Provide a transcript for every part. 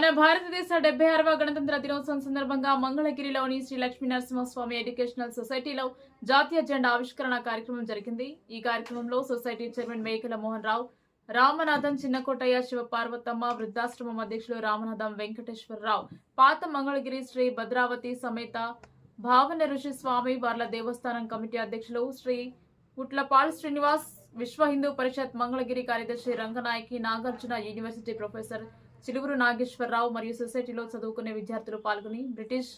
మన భారతదేశ డెబ్బై ఆరవ గణతంత్ర దినోత్సవం సందర్భంగా మంగళగిరిలోని శ్రీ లక్ష్మీ నరసింహస్వామి ఎడ్యుకేషనల్ సొసైటీలో జాతీయ జెండా ఆవిష్కరణ కార్యక్రమం జరిగింది. ఈ కార్యక్రమంలో సొసైటీ చైర్మన్ మేకల మోహన్ రావు రామనాథం చిన్నకోటయ్య శివ పార్వతమ్మ వృద్ధాశ్రమం అధ్యక్షులు రామనాథం వెంకటేశ్వరరావు పాత మంగళగిరి శ్రీ భద్రావతి సమేత భావన ఋషి స్వామి వార్ల దేవస్థానం కమిటీ అధ్యక్షులు శ్రీ ఉట్లపాల్ శ్రీనివాస్ విశ్వ హిందూ పరిషత్ మంగళగిరి కార్యదర్శి రంగనాయకి నాగార్జున యూనివర్సిటీ ప్రొఫెసర్ చిలువురు నాగేశ్వరరావు మరియు సొసైటీలో చదువుకునే విద్యార్థులు పాల్గొని బ్రిటిష్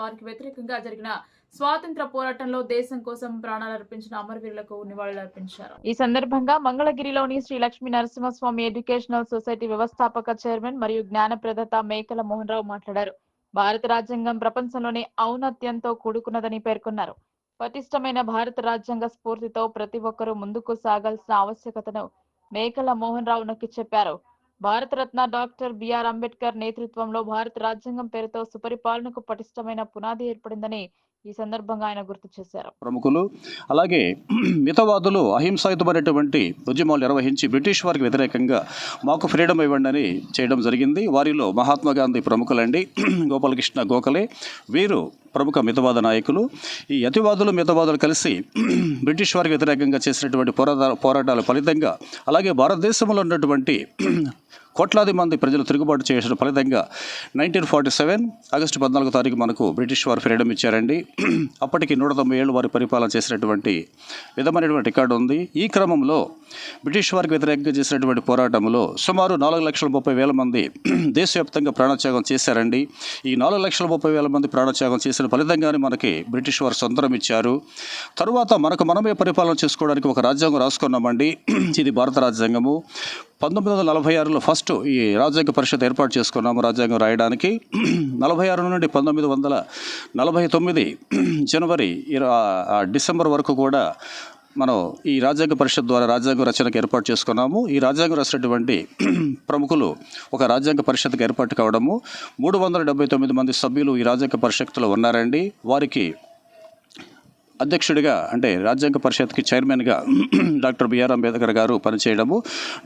వారికి వ్యతిరేకంగా జరిగిన స్వాతంత్ర పోరాటంలో దేశం కోసం ప్రాణాలు అర్పించిన అమరవీరులకు నివాళులు అర్పించారు ఈ సందర్భంగా మంగళగిరిలోని శ్రీ లక్ష్మీ నరసింహస్వామి ఎడ్యుకేషనల్ సొసైటీ వ్యవస్థాపక చైర్మన్ మరియు జ్ఞానప్రదాత మేకల మోహన్ రావు మాట్లాడారు. భారత రాజ్యాంగం ప్రపంచంలోనే ఔన్నత్యంతో కూడుకున్నదని పేర్కొన్నారు. పటిష్టమైన భారత రాజ్యాంగ స్ఫూర్తితో ప్రతి ఒక్కరూ ముందుకు సాగాల్సిన ఆవశ్యకతను మేకల మోహన్ రావు నొక్కి చెప్పారు. భారతరత్న డాక్టర్ బిఆర్ అంబేద్కర్ నేతృత్వంలో భారత రాజ్యాంగం పేరుతో సుపరిపాలనకు పటిష్టమైన పునాది ఏర్పడిందని ఈ సందర్భంగా ఆయన గుర్తు చేశారు. ప్రముఖులు అలాగే మితవాదులు అహింసాయుతమైనటువంటి ఉద్యమాలు నిర్వహించి బ్రిటిష్ వారికి వ్యతిరేకంగా మాకు ఫ్రీడమ్ ఇవ్వండి చేయడం జరిగింది. వారిలో మహాత్మా గాంధీ ప్రముఖులండి గోపాలకృష్ణ గోఖలే. వీరు ప్రముఖ మితవాద నాయకులు. ఈ అతివాదులు మితవాదులు కలిసి బ్రిటిష్ వారికి వ్యతిరేకంగా చేసినటువంటి పోరాట పోరాటాల ఫలితంగా అలాగే భారతదేశంలో ఉన్నటువంటి కోట్లాది మంది ప్రజలు తిరుగుబాటు చేసిన ఫలితంగా నైన్టీన్ ఫార్టీ సెవెన్ ఆగస్టు పద్నాలుగో తారీఖు మనకు బ్రిటిష్ వారు ఫ్రీడమ్ ఇచ్చారండి. అప్పటికి నూట తొంభై ఏళ్ళు వారి పరిపాలన చేసినటువంటి విధమైనటువంటి రికార్డు ఉంది. ఈ క్రమంలో బ్రిటిష్ వారికి వ్యతిరేకంగా చేసినటువంటి పోరాటంలో సుమారు నాలుగు లక్షల ముప్పై వేల మంది దేశవ్యాప్తంగా ప్రాణత్యాగం చేశారండి. ఈ నాలుగు లక్షల ముప్పై వేల మంది ప్రాణత్యాగం చేసిన ఫలితంగానే మనకి బ్రిటిష్ వారు స్వతంత్రం ఇచ్చారు. తరువాత మనకు మనమే పరిపాలన చేసుకోవడానికి ఒక రాజ్యాంగం రాసుకున్నామండి. ఇది భారత రాజ్యాంగము. పంతొమ్మిది వందల నలభై ఆరులో ఫస్ట్ ఈ రాజ్యాంగ పరిషత్ ఏర్పాటు చేసుకున్నాము రాజ్యాంగం రాయడానికి. నలభై ఆరు నుండి పంతొమ్మిది వందల నలభై తొమ్మిది జనవరి ఇరవై డిసెంబర్ వరకు కూడా మనం ఈ రాజ్యాంగ పరిషత్ ద్వారా రాజ్యాంగ రచనకు ఏర్పాటు చేసుకున్నాము. ఈ రాజ్యాంగం రాసినటువంటి ప్రముఖులు ఒక రాజ్యాంగ పరిషత్కి ఏర్పాటు కావడము. మూడు వందల డెబ్బై తొమ్మిది మంది సభ్యులు ఈ రాజ్యాంగ పరిషత్తులో ఉన్నారండి. వారికి అధ్యక్షుడిగా అంటే రాజ్యాంగ పరిషత్కి చైర్మన్గా డాక్టర్ బిఆర్ అంబేద్కర్ గారు పనిచేయడము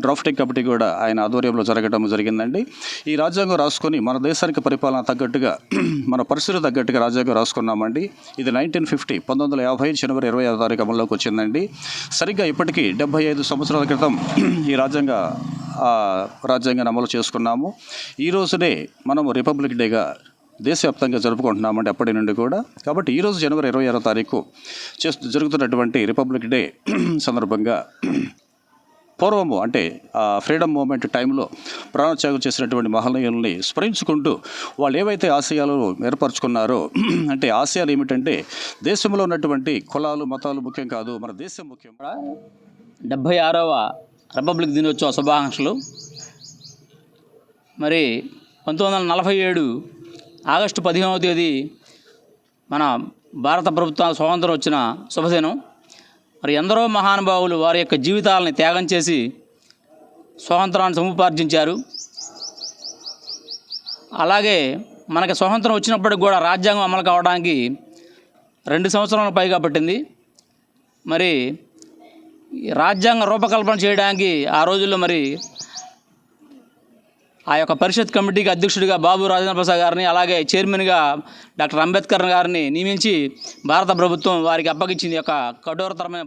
డ్రాఫ్టింగ్ కమిటీ కూడా ఆయన ఆధ్వర్యంలో జరగడం జరిగిందండి. ఈ రాజ్యాంగం రాసుకొని మన దేశానికి పరిపాలన తగ్గట్టుగా మన పరిస్థితి తగ్గట్టుగా రాజ్యాంగం రాసుకున్నామండి. ఇది నైన్టీన్ ఫిఫ్టీ పంతొమ్మిది వందల యాభై జనవరి ఇరవై ఐదు తారీఖు అమల్లోకి వచ్చిందండి. సరిగ్గా ఇప్పటికీ డెబ్బై ఐదు సంవత్సరాల క్రితం ఈ రాజ్యాంగ రాజ్యాంగాన్ని అమలు చేసుకున్నాము. ఈ రోజునే మనము రిపబ్లిక్ డేగా దేశవ్యాప్తంగా జరుపుకుంటున్నామండి అప్పటి నుండి కూడా. కాబట్టి ఈరోజు జనవరి ఇరవై ఆరో తారీఖు చేస్తూ జరుగుతున్నటువంటి రిపబ్లిక్ డే సందర్భంగా పూర్వము అంటే ఆ ఫ్రీడమ్ మూమెంట్ టైంలో ప్రాణత్యాగం చేసినటువంటి మహనీయుల్ని స్మరించుకుంటూ వాళ్ళు ఏవైతే ఆశయాలు ఏర్పరచుకున్నారో అంటే ఆశయాలు ఏమిటంటే దేశంలో ఉన్నటువంటి కులాలు మతాలు ముఖ్యం కాదు మన దేశం ముఖ్యం. డెబ్భై ఆరవ రిపబ్లిక్ దినోత్సవ శుభాకాంక్షలు. మరి పంతొమ్మిది వందల నలభై ఏడు ఆగస్టు పదిహేనవ తేదీ మన భారత ప్రభుత్వం స్వాతంత్రం వచ్చిన శుభదినం. మరి ఎందరో మహానుభావులు వారి యొక్క జీవితాలని త్యాగం చేసి స్వాతంత్రాన్ని సముపార్జించారు. అలాగే మనకి స్వాతంత్రం వచ్చినప్పటికి కూడా రాజ్యాంగం అమలు కావడానికి రెండు సంవత్సరాల పైగా పట్టింది. మరి రాజ్యాంగ రూపకల్పన చేయడానికి ఆ రోజుల్లో మరి ఆ యొక్క పరిషత్ కమిటీకి అధ్యక్షుడిగా బాబు రాజేంద్ర ప్రసాద్ గారిని అలాగే చైర్మన్గా డాక్టర్ అంబేద్కర్ గారిని నియమించి భారత ప్రభుత్వం వారికి అప్పగించింది. యొక్క కఠోరతరమైన